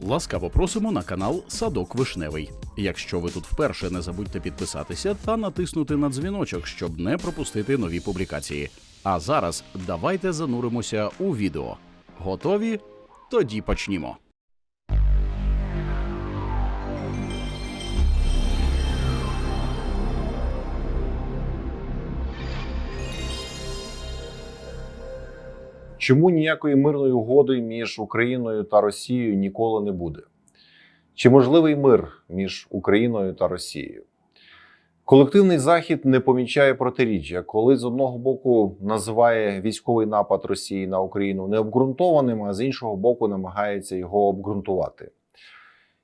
Ласкаво просимо на канал Садок Вишневий. Якщо ви тут вперше, не забудьте підписатися та натиснути на дзвіночок, щоб не пропустити нові публікації. А зараз давайте зануримося у відео. Готові? Тоді почнімо. Чому ніякої мирної угоди між Україною та Росією ніколи не буде? Чи можливий мир між Україною та Росією? Колективний захід не помічає протиріччя, коли з одного боку називає військовий напад Росії на Україну необґрунтованим, а з іншого боку намагається його обґрунтувати.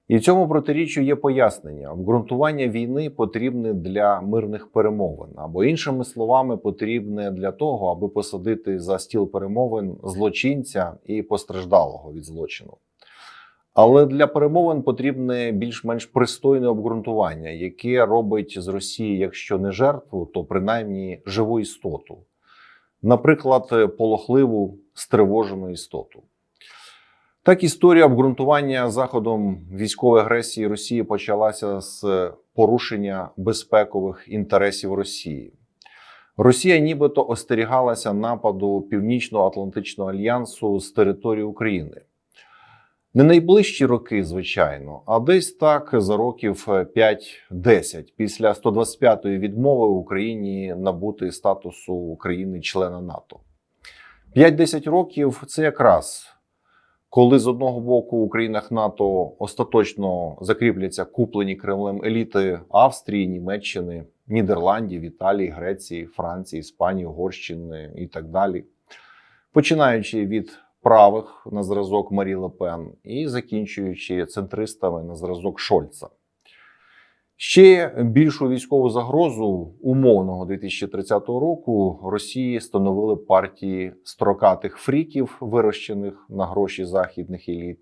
І цьому протиріччю є пояснення: обґрунтування війни потрібне для мирних перемовин, або іншими словами, потрібне для того, аби посадити за стіл перемовин злочинця і постраждалого від злочину. Але для перемовин потрібне більш-менш пристойне обґрунтування, яке робить з Росії, якщо не жертву, то принаймні живу істоту, наприклад, полохливу стривожену істоту. Так, історія обґрунтування заходом військової агресії Росії почалася з порушення безпекових інтересів Росії. Росія нібито остерігалася нападу Північно-Атлантичного альянсу з території України. Не найближчі роки, звичайно, а десь так за років 5-10 після 125-ї відмови Україні набути статусу країни-члена НАТО. 5-10 років це якраз коли з одного боку у країнах НАТО остаточно закріпляться куплені Кремлем еліти Австрії, Німеччини, Нідерландів, Італії, Греції, Франції, Іспанії, Угорщини і так далі, починаючи від правих на зразок Марі Лепен і закінчуючи центристами на зразок Шольца. Ще більшу військову загрозу умовного 2030 року Росії становили партії строкатих фріків, вирощених на гроші західних еліт,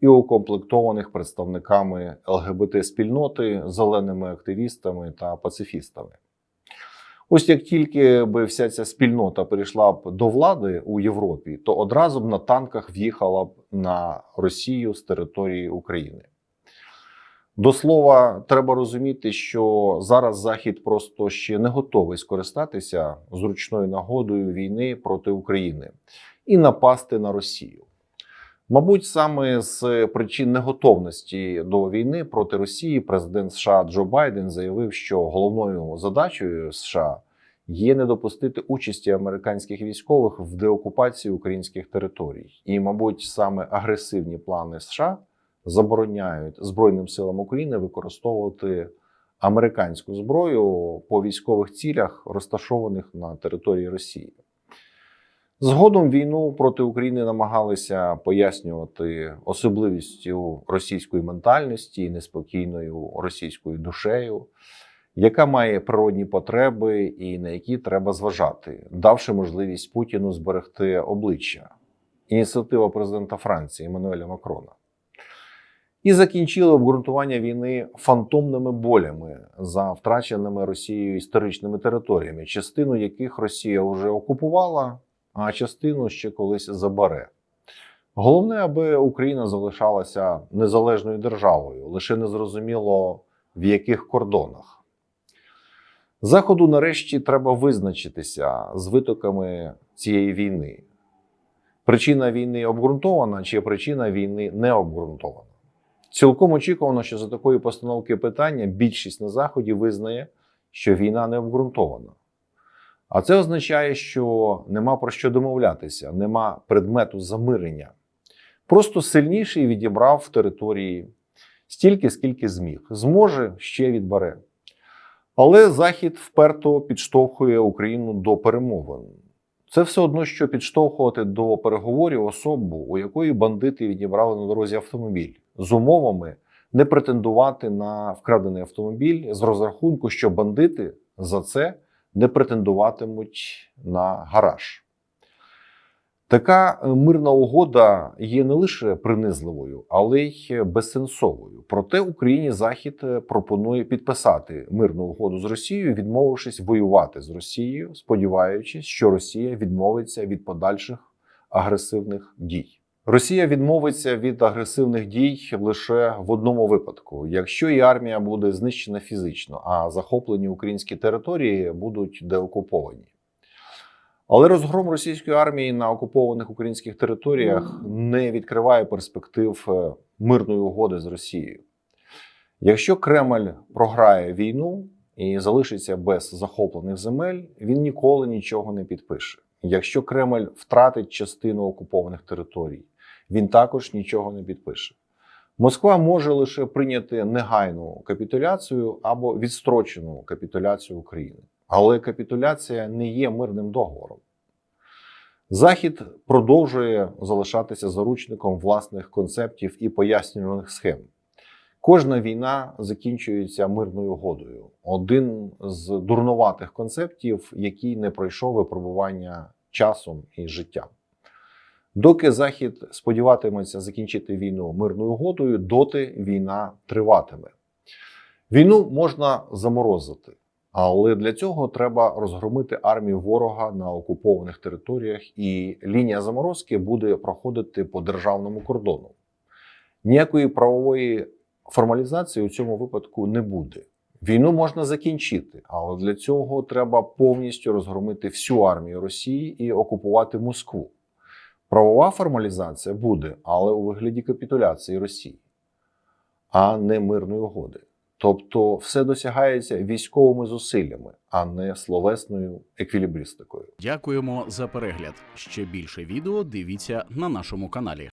і укомплектованих представниками ЛГБТ-спільноти, зеленими активістами та пацифістами. Ось як тільки би вся ця спільнота перейшла б до влади у Європі, то одразу б на танках в'їхала б на Росію з території України. До слова, треба розуміти, що зараз Захід просто ще не готовий скористатися зручною нагодою війни проти України і напасти на Росію. Мабуть, саме з причин неготовності до війни проти Росії президент США Джо Байден заявив, що головною задачею США є не допустити участі американських військових в деокупації українських територій. І, мабуть, саме агресивні плани США забороняють Збройним силам України використовувати американську зброю по військових цілях, розташованих на території Росії. Згодом війну проти України намагалися пояснювати особливістю російської ментальності, і неспокійною російською душею, яка має природні потреби і на які треба зважати, давши можливість Путіну зберегти обличчя. Ініціатива президента Франції Еммануеля Макрона. І закінчили обґрунтування війни фантомними болями за втраченими Росією історичними територіями, частину яких Росія вже окупувала, а частину ще колись забере. Головне, аби Україна залишалася незалежною державою, лише незрозуміло в яких кордонах. Заходу, нарешті, треба визначитися з витоками цієї війни. Причина війни обґрунтована чи причина війни не обґрунтована. Цілком очікувано, що за такої постановки питання більшість на заході визнає, що війна не обґрунтована. А це означає, що нема про що домовлятися, нема предмету замирення. Просто сильніший відібрав території стільки, скільки зміг. Зможе ще відбере. Але Захід вперто підштовхує Україну до перемовин. Це все одно, що підштовхувати до переговорів особу, у якої бандити відібрали на дорозі автомобіль, з умовами не претендувати на вкрадений автомобіль з розрахунку, що бандити за це не претендуватимуть на гараж. Така е, мирна угода є не лише принизливою, але й безсенсовою. Проте Україні Захід е, пропонує підписати мирну угоду з Росією, відмовившись воювати з Росією, сподіваючись, що Росія відмовиться від подальших агресивних дій. Росія відмовиться від агресивних дій лише в одному випадку: якщо її армія буде знищена фізично, а захоплені українські території будуть деокуповані. Але розгром російської армії на окупованих українських територіях не відкриває перспектив е, мирної угоди з Росією. Якщо Кремль програє війну і залишиться без захоплених земель, він ніколи нічого не підпише. Якщо Кремль втратить частину окупованих територій, він також нічого не підпише. Москва може лише прийняти негайну капітуляцію або відстрочену капітуляцію України. Але капітуляція не є мирним договором. Захід продовжує залишатися заручником власних концептів і пояснювальних схем. Кожна війна закінчується мирною угодою. Один з дурнуватих концептів, який не пройшов випробування часом і життям. Доки Захід сподіватиметься закінчити війну мирною угодою, доти війна триватиме. Війну можна заморозити, але для цього треба розгромити армію ворога на окупованих територіях, і лінія заморозки буде проходити по державному кордону. Ніякої правової формалізації у цьому випадку не буде. Війну можна закінчити, але для цього треба повністю розгромити всю армію Росії і окупувати Москву. Правова формалізація буде, але у вигляді капітуляції Росії, а не мирної угоди. Тобто все досягається військовими зусиллями, а не словесною еквілібристикою. Дякуємо за перегляд. Ще більше відео дивіться на нашому каналі.